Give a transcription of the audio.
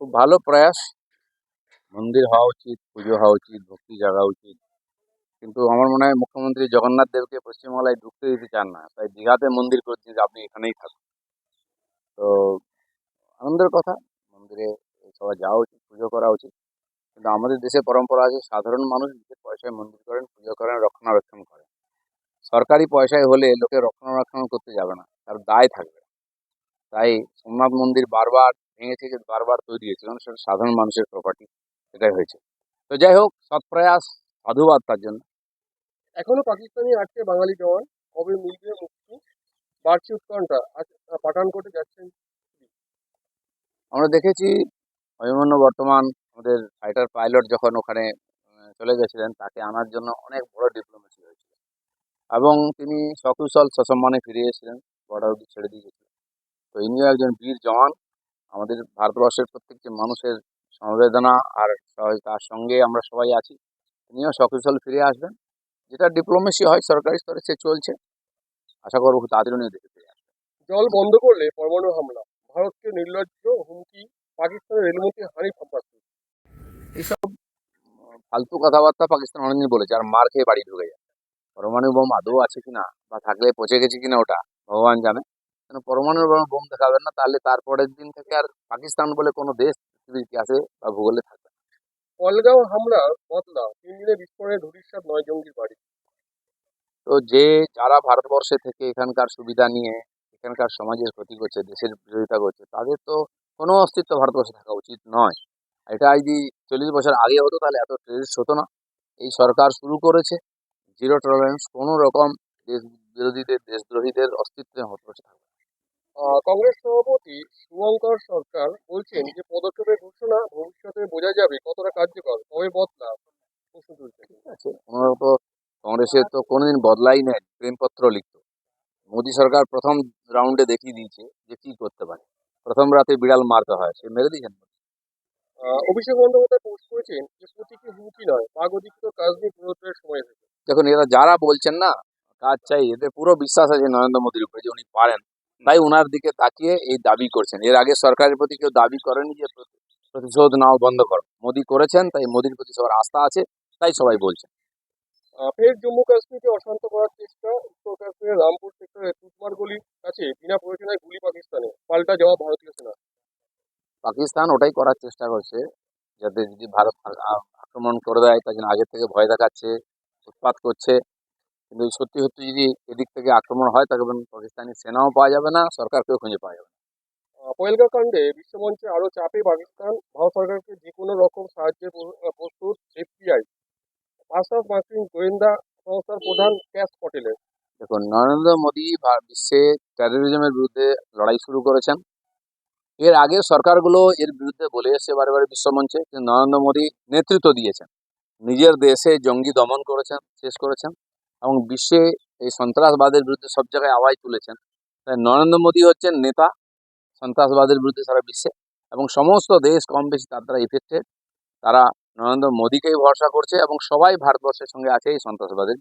খুব ভালো প্রয়াস। মন্দির হওয়া উচিত, পুজো হওয়া উচিত, ভক্তি জাগা উচিত। কিন্তু আমার মনে হয় মুখ্যমন্ত্রী জগন্নাথ দেবকে পশ্চিমবাংলায় ঢুকতে দিতে চান না। তাই দীঘাতে মন্দির করছেন যে আপনি এখানেই থাকুন। তো, আনন্দের কথা, মন্দিরে সবাই যাওয়া উচিত, পুজো করা উচিত। কিন্তু আমাদের দেশে পরম্পরা আছে, সাধারণ মানুষ নিজের পয়সায় মন্দির করেন, পুজো করেন, রক্ষণাবেক্ষণ করেন। সরকারি পয়সায় হলে লোকে রক্ষণাবেক্ষণ করতে যাবে না, তার দায় থাকবে। তাই সোমনাথ মন্দির বারবার ভেঙে থেকে বারবার তৈরি হয়েছে। কারণ সেটা সাধারণ মানুষের প্রপার্টি সেটাই হয়েছে। তো যাই হোক সৎ প্রয়াস সাধুবাদ তার জন্য। এখনও পাকিস্তানি আটকে বাঙালি জওয়ান কবে মিলবে মুক্তি? বাড়ছে উৎকণ্ঠা। আজ পাঠানকোটে যাচ্ছেন আমরা দেখেছি অভিমন্য বর্তমান আমাদের ফাইটার পাইলট যখন ওখানে চলে গেছিলেন তাকে আনার জন্য অনেক বড় ডিপ্লোমেসি হয়েছিল। এবং তিনি সকুশল সসম্মানে ফিরে এসেছিলেন বর্ডার অব্দি ছেড়ে দিয়ে গেছিলেন। তো ইনিও একজন বীর জওয়ান। আমাদের ভারতবর্ষের প্রত্যেকটি মানুষের সমবেদনা আর তার সঙ্গে আমরা সবাই আছি। তিনিও সকুশল ফিরে আসবেন। যেটা ডিপ্লোমেসি হয় সরকারি স্তরে সে চলছে। আশা করব তাড়াতাড়ি উনি দেখে ফিরে আসবেন। জল বন্ধ করলে পরমাণু হামলা। ভারতকে নির্লজ্জ হুমকি পাকিস্তানের রেলমন্ত্রী হানিফ আব্বাসি। এইসব ফালতু কথাবার্তা পাকিস্তান অনেকদিন বলেছে আর মার খেয়ে বাড়ি ঢুকে যায়। পরমাণু বোম আদৌ আছে কিনা বা থাকলে পচে গেছে কিনা ওটা ভগবান জানে। পরমাণু বোম দেখাবেন না তাহলে তারপরের দিন থেকে আর পাকিস্তান বলে কোনো দেশ পৃথিবীর ইতিহাসে বা ভূগোলে থাকবে না। পলগাঁও হামলার বদলা তিন দিনে বিস্ফোরণে ধুলিস্বাদ নয় জঙ্গির বাড়ি। তো যে যারা ভারতবর্ষে থেকে এখানকার সুবিধা নিয়ে এখানকার সমাজের ক্ষতি করছে দেশের বিরোধিতা করছে তাদের তো কোনো অস্তিত্ব ভারতবর্ষে থাকা উচিত নয়। এটা যদি চল্লিশ বছর আগে হতো তাহলে এত টেরিস্ট হতো না। এই সরকার শুরু করেছে জিরো টলারেন্স কোনো রকম দেশ বিরোধীদের দেশদ্রোহীদের অস্তিত্বে ভারতবর্ষে থাকবে কংগ্রেস সভাপতি শুভঙ্কর সরকার বলছেন যে পদক্ষেপের ঘোষণা ভবিষ্যতে বোঝা যাবে কতটা কার্যকর কবে বদলা প্রশ্ন তুলছেন। ওনারা তো কংগ্রেসের তো কোনোদিন বদলাই নেয় প্রেমপত্র লিখত। মোদী সরকার প্রথম রাউন্ডে দেখিয়ে দিয়েছে যে কি করতে পারে। প্রথম রাতে বিড়াল মারতে হয় সে মেরে দিয়েছেন অভিষেক বন্দ্যোপাধ্যায় পোস্ট করেছেন যে প্রতীকী হুমকি নয় পাক অধিকৃত কাশ্মীর পুনরুদ্ধারের সময় এসেছে দেখুন এরা যারা বলছেন না কাজ চাই এদের পুরো বিশ্বাস আছে নরেন্দ্র মোদীর উপরে যে উনি পারেন। তাই ওনার দিকে তাকিয়ে এই দাবি করছেন। এর আগে সরকারের প্রতি কেউ দাবি করেনি যে প্রতিশোধ নাও বন্ধ করো। মোদী করেছেন তাই মোদীর প্রতি সবার আস্থা আছে তাই সবাই বলছেন। ফের জম্মু কাশ্মীরকে অশান্ত করার চেষ্টা উত্তর কাশ্মীরের রামপুর সেক্টরের তুতমার গলির কাছে বিনা প্রয়োজনায় গুলি পাকিস্তানে। পাল্টা জবাব ভারতীয় সেনা। পাকিস্তান ওটাই করার চেষ্টা করছে যাতে যদি ভারত আক্রমণ করে দেয় তার জন্য আগের থেকে ভয় দেখাচ্ছে উৎপাত করছে। কিন্তু সত্যি সত্যি যদি এদিক থেকে আক্রমণ হয় তখন পাকিস্তানি সেনাও পাওয়া যাবে না সরকারকেও খুঁজে পাওয়া যাবে না। পহেলগা কাণ্ডে বিশ্বমঞ্চে আরও চাপে পাকিস্তান। ভারত সরকারকে যে কোনো রকম সাহায্যের প্রস্তুত এফবিআই। আশরাফ মার্কিন গোয়েন্দা সংস্থার প্রধান ক্যাশ পটেলের। দেখুন নরেন্দ্র মোদী বিশ্বে টেরোরিজমের বিরুদ্ধে লড়াই শুরু করেছেন। এর আগে সরকারগুলো এর বিরুদ্ধে বলে এসেছে বারে বারে বিশ্বমঞ্চে নরেন্দ্র মোদী নেতৃত্ব দিয়েছেন। নিজের দেশে জঙ্গি দমন করেছেন শেষ করেছেন। এবং বিশ্বে এই সন্ত্রাসবাদের বিরুদ্ধে সব জায়গায় আওয়াজ তুলেছেন। তাই নরেন্দ্র মোদী হচ্ছেন নেতা সন্ত্রাসবাদের বিরুদ্ধে সারা বিশ্বে এবং সমস্ত দেশ কম বেশি তার দ্বারা ইফেক্টেড তারা নরেন্দ্র মোদীকেই ভরসা করছে এবং সবাই ভারতবর্ষের সঙ্গে আছে এই সন্ত্রাসবাদের।